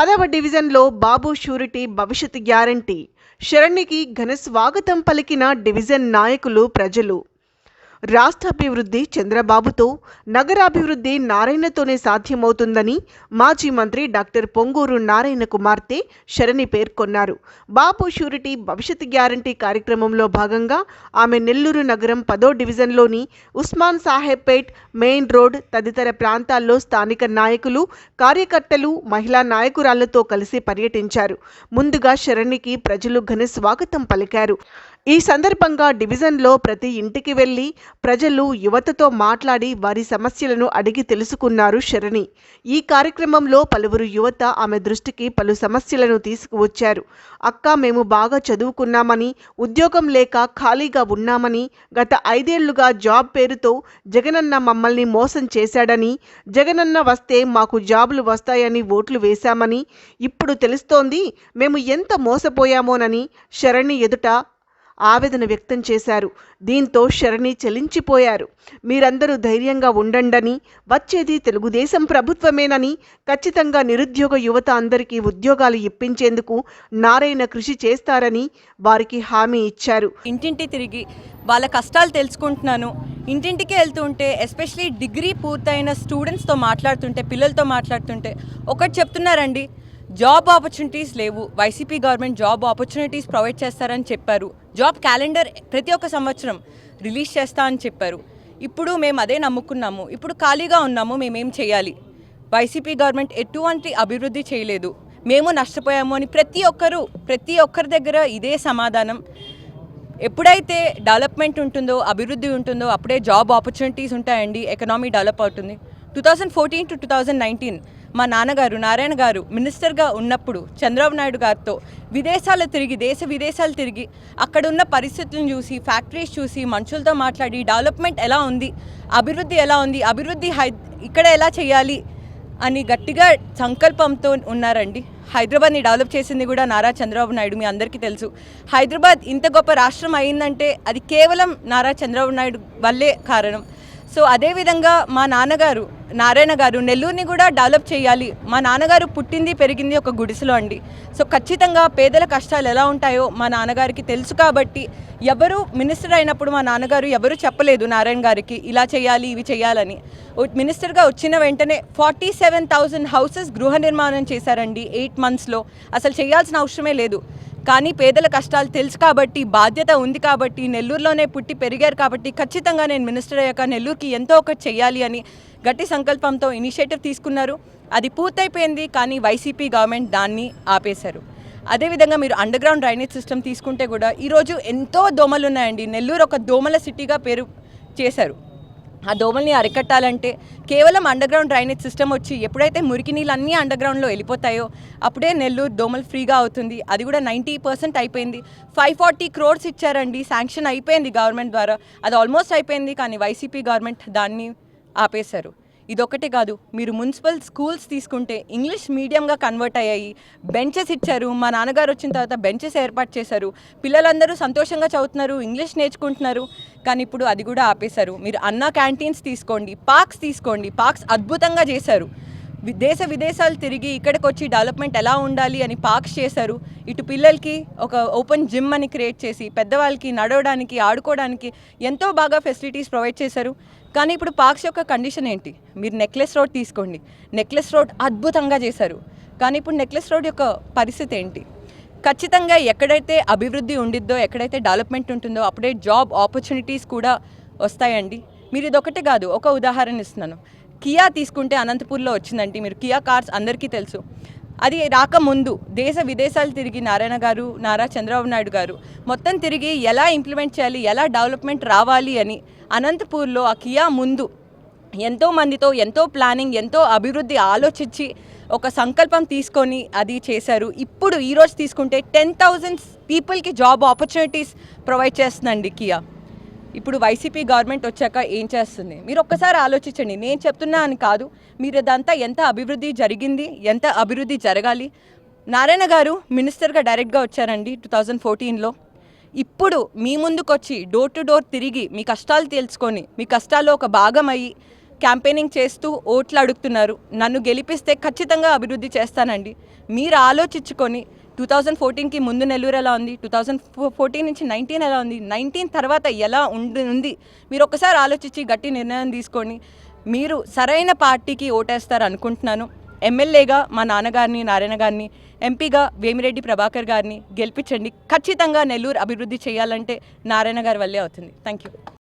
పదవ డివిజన్లో బాబు షూరిటీ భవిష్యత్ గ్యారంటీ. శరణ్యకి ఘన స్వాగతం పలికిన డివిజన్ నాయకులు ప్రజలు. రాష్ట్రాభివృద్ధి చంద్రబాబుతో నగరాభివృద్ధి నారాయణతోనే సాధ్యమవుతుందని మాజీ మంత్రి డాక్టర్ పొంగూరు నారాయణ కుమార్తె శరణి పేర్కొన్నారు. బాబు షూరిటీ భవిష్యత్ గ్యారంటీ కార్యక్రమంలో భాగంగా ఆమె నెల్లూరు నగరం పదో డివిజన్లోని ఉస్మాన్ సాహెబ్పేట్ మెయిన్ రోడ్ తదితర ప్రాంతాల్లో స్థానిక నాయకులు కార్యకర్తలు మహిళా నాయకురాళ్ళతో కలిసి పర్యటించారు. ముందుగా శరణికి ప్రజలు ఘన స్వాగతం పలికారు. ఈ సందర్భంగా డివిజన్లో ప్రతి ఇంటికి వెళ్ళి ప్రజలు యువతతో మాట్లాడి వారి సమస్యలను అడిగి తెలుసుకున్నారు శరణి. ఈ కార్యక్రమంలో పలువురు యువత ఆమె దృష్టికి పలు సమస్యలను తీసుకువచ్చారు. అక్క మేము బాగా చదువుకున్నామని ఉద్యోగం లేక ఖాళీగా ఉన్నామని గత ఐదేళ్ళుగా జాబ్ పేరుతో జగనన్న మమ్మల్ని మోసం చేశాడని జగనన్న వస్తే మాకు జాబులు వస్తాయని ఓట్లు వేశామని ఇప్పుడు తెలుస్తోంది మేము ఎంత మోసపోయామోనని శరణి ఎదుట ఆవేదన వ్యక్తం చేశారు. దీంతో శరణి చలించిపోయారు. మీరందరూ ధైర్యంగా ఉండండని వచ్చేది తెలుగుదేశం ప్రభుత్వమేనని ఖచ్చితంగా నిరుద్యోగ యువత అందరికీ ఉద్యోగాలు ఇప్పించేందుకు నారాయణ కృషి చేస్తారని వారికి హామీ ఇచ్చారు. ఇంటింటి తిరిగి వాళ్ళ కష్టాలు తెలుసుకుంటున్నాను. ఇంటింటికి వెళ్తుంటే ఎస్పెషలీ డిగ్రీ పూర్తయిన స్టూడెంట్స్తో మాట్లాడుతుంటే పిల్లలతో మాట్లాడుతుంటే ఒకటి చెప్తున్నారండి జాబ్ ఆపర్చునిటీస్ లేవు. YCP government job opportunities provide చేస్తారని చెప్పారు. జాబ్ క్యాలెండర్ ప్రతి ఒక్క సంవత్సరం రిలీజ్ చేస్తా అని చెప్పారు. ఇప్పుడు మేము అదే నమ్ముకున్నాము. ఇప్పుడు ఖాళీగా ఉన్నాము. మేమేం చేయాలి? వైసీపీ గవర్నమెంట్ ఎటువంటి అభివృద్ధి చేయలేదు. మేము నష్టపోయాము అని ప్రతి ఒక్కరు ప్రతి ఒక్కరి దగ్గర ఇదే సమాధానం. ఎప్పుడైతే డెవలప్మెంట్ ఉంటుందో అభివృద్ధి ఉంటుందో అప్పుడే జాబ్ ఆపర్చునిటీస్ ఉంటాయండి. ఎకనామీ డెవలప్ అవుతుంది. Two thousand fourteen to two thousand nineteen మా నాన్నగారు నారాయణ గారు మినిస్టర్గా ఉన్నప్పుడు చంద్రబాబు నాయుడు గారితో విదేశాలు తిరిగి దేశ విదేశాలు తిరిగి అక్కడున్న పరిస్థితులను చూసి ఫ్యాక్టరీస్ చూసి మనుషులతో మాట్లాడి డెవలప్మెంట్ ఎలా ఉంది అభివృద్ధి ఎలా ఉంది అభివృద్ధి హై ఇక్కడ ఎలా చేయాలి అని గట్టిగా సంకల్పంతో ఉన్నారండి. హైదరాబాద్ని డెవలప్ చేసింది కూడా నారా చంద్రబాబు నాయుడు మీ అందరికీ తెలుసు. హైదరాబాద్ ఇంత గొప్ప రాష్ట్రం అయిందంటే అది కేవలం నారా చంద్రబాబు నాయుడు వల్లే కారణం. సో అదేవిధంగా మా నాన్నగారు నారాయణ గారు నెల్లూరుని కూడా డెవలప్ చేయాలి. మా నాన్నగారు పుట్టింది పెరిగింది ఒక గుడిసెలో అండి. సో ఖచ్చితంగా పేదల కష్టాలు ఎలా ఉంటాయో మా నాన్నగారికి తెలుసు కాబట్టి ఎవరు మినిస్టర్ అయినప్పుడు మా నాన్నగారు ఎవరు చెప్పలేదు నారాయణ గారికి ఇలా చేయాలి ఇవి చేయాలని. మినిస్టర్గా వచ్చిన వెంటనే ఫార్టీ సెవెన్ థౌజండ్ హౌసెస్ గృహ నిర్మాణం చేశారండి ఎయిట్ మంత్స్లో అసలు చేయాల్సిన అవసరమే లేదు. కానీ పేదల కష్టాలు తెలుసు కాబట్టి బాధ్యత ఉంది కాబట్టి నెల్లూరులోనే పుట్టి పెరిగారు కాబట్టి ఖచ్చితంగా నేను మినిస్టర్ అయ్యాక నెల్లూరుకి ఎంతో ఒకటి చేయాలి అని గట్టి సంకల్పంతో ఇనిషియేటివ్ తీసుకున్నారు. అది పూర్తయిపోయింది కానీ వైసీపీ గవర్నమెంట్ దాన్ని ఆపేశారు. అదేవిధంగా మీరు అండర్ గ్రౌండ్ డ్రైనేజ్ సిస్టమ్ తీసుకుంటే కూడా ఈరోజు ఎంతో దోమలు ఉన్నాయండి నెల్లూరు ఒక దోమల సిటీగా పేరు చేశారు. ఆ దోమల్ని అరికట్టాలంటే కేవలం అండర్గ్రౌండ్ డ్రైనేజ్ సిస్టమ్ వచ్చి ఎప్పుడైతే మురికి నీళ్ళు అన్నీ అండర్గ్రౌండ్లో వెళ్ళిపోతాయో అప్పుడే నెల్లూరు దోమలు ఫ్రీగా అవుతుంది. అది కూడా నైంటీ పర్సెంట్ అయిపోయింది. ఫైవ్ ఫార్టీ క్రోర్స్ ఇచ్చారండి. శాంక్షన్ అయిపోయింది గవర్నమెంట్ ద్వారా. అది ఆల్మోస్ట్ అయిపోయింది. కానీ వైసీపీ గవర్నమెంట్ దాన్ని ఆపేశారు. ఇదొకటే కాదు మీరు మున్సిపల్ స్కూల్స్ తీసుకుంటే ఇంగ్లీష్ మీడియంగా కన్వర్ట్ అయ్యాయి. బెంచెస్ ఇచ్చారు మా నాన్నగారు వచ్చిన తర్వాత బెంచెస్ ఏర్పాటు చేశారు. పిల్లలందరూ సంతోషంగా చదువుతున్నారు ఇంగ్లీష్ నేర్చుకుంటున్నారు కానీ ఇప్పుడు అది కూడా ఆపేశారు. మీరు అన్న క్యాంటీన్స్ తీసుకోండి పార్క్స్ తీసుకోండి పార్క్స్ అద్భుతంగా చేశారు. దేశ విదేశాలు తిరిగి ఇక్కడికి వచ్చి డెవలప్మెంట్ ఎలా ఉండాలి అని పార్క్స్ చేశారు. ఇటు పిల్లలకి ఒక ఓపెన్ జిమ్ అని క్రియేట్ చేసి పెద్దవాళ్ళకి నడవడానికి ఆడుకోవడానికి ఎంతో బాగా ఫెసిలిటీస్ ప్రొవైడ్ చేశారు. కానీ ఇప్పుడు పార్క్స్ యొక్క కండిషన్ ఏంటి? మీరు నెక్లెస్ రోడ్ తీసుకోండి. నెక్లెస్ రోడ్ అద్భుతంగా చేశారు. కానీ ఇప్పుడు నెక్లెస్ రోడ్ యొక్క పరిస్థితి ఏంటి? ఖచ్చితంగా ఎక్కడైతే అభివృద్ధి ఉండిద్దో ఎక్కడైతే డెవలప్మెంట్ ఉంటుందో అప్పుడే జాబ్ ఆపర్చునిటీస్ కూడా వస్తాయండి. మీరు ఇదొకటి కాదు ఒక ఉదాహరణ ఇస్తున్నాను. కియా తీసుకుంటే అనంతపూర్లో వచ్చిందండి. మీరు కియా కార్స్ అందరికీ తెలుసు. అది రాకముందు దేశ విదేశాలు తిరిగి నారాయణ గారు నారా చంద్రబాబు నాయుడు గారు మొత్తం తిరిగి ఎలా ఇంప్లిమెంట్ చేయాలి ఎలా డెవలప్మెంట్ రావాలి అని అనంతపూర్లో ఆ కియా ముందు ఎంతో మందితో ఎంతో ప్లానింగ్ ఎంతో అభివృద్ధి ఆలోచించి ఒక సంకల్పం తీసుకొని అది చేశారు. ఇప్పుడు ఈరోజు తీసుకుంటే టెన్ థౌజండ్స్ పీపుల్కి జాబ్ ఆపర్చునిటీస్ ప్రొవైడ్ చేస్తుందండి కియా. ఇప్పుడు వైసీపీ గవర్నమెంట్ వచ్చాక ఏం చేస్తుంది? మీరు ఒక్కసారి ఆలోచించండి. నేను చెప్తున్నా అని కాదు. మీరు ఇదంతా ఎంత అభివృద్ధి జరిగింది? ఎంత అభివృద్ధి జరగాలి? నారాయణ గారు మినిస్టర్గా డైరెక్ట్గా వచ్చారండి టూ థౌజండ్ ఫోర్టీన్లో. ఇప్పుడు మీ ముందుకు వచ్చి డోర్ టు డోర్ తిరిగి మీ కష్టాలు తెలుసుకొని మీ కష్టాల్లో ఒక భాగం అయ్యి క్యాంపెయినింగ్ చేస్తూ ఓట్లు అడుగుతున్నారు. నన్ను గెలిపిస్తే ఖచ్చితంగా అభివృద్ధి చేస్తానండి. మీరు ఆలోచించుకొని టూ థౌజండ్ ఫోర్టీన్కి ముందు నెల్లూరు ఎలా ఉంది? టూ థౌజండ్ ఫోర్టీన్ నుంచి నైన్టీన్ ఎలా ఉంది? నైన్టీన్ తర్వాత ఎలా ఉండి ఉంది? మీరు ఒకసారి ఆలోచించి గట్టి నిర్ణయం తీసుకొని మీరు సరైన పార్టీకి ఓటేస్తారు అనుకుంటున్నాను. ఎమ్మెల్యేగా మా నాన్నగారిని నారాయణ గారిని ఎంపీగా వేమిరెడ్డి ప్రభాకర్ గారిని గెలిపించండి. ఖచ్చితంగా నెల్లూరు అభివృద్ధి చేయాలంటే నారాయణ గారి వల్లే అవుతుంది. Thank you